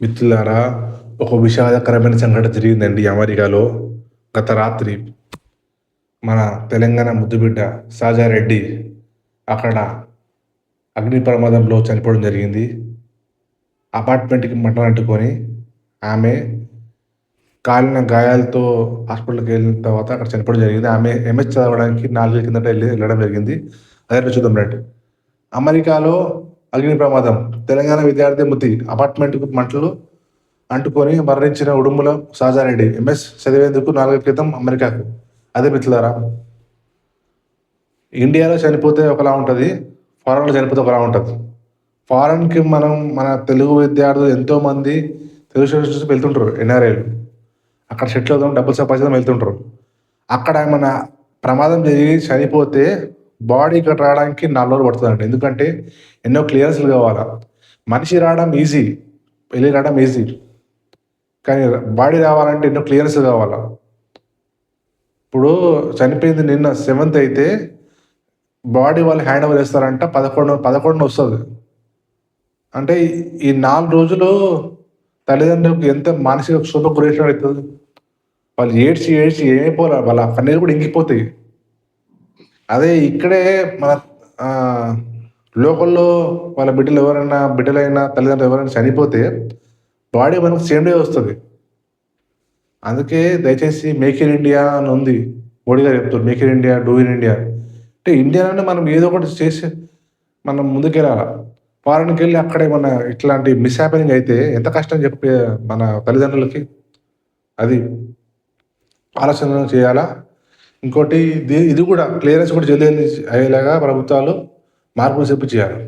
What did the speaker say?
మిత్రులారా ఒక విషాదకరమైన సంఘటన జరిగిందండి అమెరికాలో గత రాత్రి. మన తెలంగాణ ముద్దుబిడ్డ సాజారెడ్డి అక్కడ అగ్ని ప్రమాదంలో చనిపోవడం జరిగింది. అపార్ట్మెంట్కి మంటలు అంటుకొని ఆమె కాలిన గాయాలతో హాస్పిటల్కి వెళ్ళిన తర్వాత అక్కడ చనిపోవడం జరిగింది. ఆమె ఎంఎస్ చదవడానికి నాలుగేళ్ళ కిందట వెళ్ళి వెళ్ళడం జరిగింది. అదే చూద్దాం రండి. అమెరికాలో అగ్ని ప్రమాదం. తెలంగాణ విద్యార్థి మృతి అపార్ట్మెంట్కు మంటలు అంటుకొని మరణించిన ఉడుముల సాజారెడ్డి ఎంఎస్ చదివేందుకు నాలుగేళ్ళ క్రితం అమెరికాకు. అదే మిత్రులారా ఇండియాలో చనిపోతే ఒకలా ఉంటుంది ఫారెన్లో చనిపోతే ఒకలా ఉంటుంది. ఫారెన్కి మనం మన తెలుగు విద్యార్థులు ఎంతోమంది తెలుగు స్టూడెంట్స్ వెళ్తుంటారు ఎన్ఆర్ఐలు. అక్కడ సెటిల్ అవుదాం డబ్బులు సంపాదించడం వెళ్తుంటారు. అక్కడ ఏమైనా ప్రమాదం జరిగి చనిపోతే బాడీ ఇక్కడ రావడానికి నాలుగు రోజులు పడుతుందండి ఎందుకంటే ఎన్నో క్లియరెన్స్లు కావాలా? మనిషి రావడం ఈజీ వెళ్ళి రావడం ఈజీ. కానీ బాడీ రావాలంటే ఎన్నో క్లియరెన్స్ కావాలా? ఇప్పుడు చనిపోయింది నిన్న సెవెంత్ అయితే బాడీ వాళ్ళు హ్యాండ్ ఓవర్ చేస్తారంట పదకొండు పదకొండు వస్తుంది. అంటే ఈ- ఈ నాలుగు రోజులు తల్లిదండ్రులకు ఎంత మానసిక క్షోభ గురేషన్ అవుతుంది. వాళ్ళు ఏడ్చి ఏడ్చి ఏమైపోరా? వాళ్ళ కన్నీరు కూడా ఇంకిపోతాయి. అదే ఇక్కడే మన లోకల్లో వాళ్ళ బిడ్డలు ఎవరైనా బిడ్డలైనా తల్లిదండ్రులు ఎవరైనా చనిపోతే బాడీ మనకు సేమ్ డే వస్తుంది. అందుకే దయచేసి మేక్ ఇన్ ఇండియా అని ఉంది. మోడీ గారు చెప్తారు make in India do in India. అంటే ఇండియాలోనే మనం ఏదో ఒకటి చేసి మనం ముందుకెళ్ళాలి? ఫారెన్కి వెళ్ళి అక్కడే మన ఇట్లాంటి మిస్ హ్యాపెనింగ్ అయితే ఎంత కష్టం చెప్పి మన తల్లిదండ్రులకి? అది ఆలోచన చేయాలా? ఇంకోటి ఇది ఇది కూడా క్లియరెన్స్ కూడా జల్దీ అయ్యేలాగా ప్రభుత్వాలు మార్పులు చెప్పు చేయాలి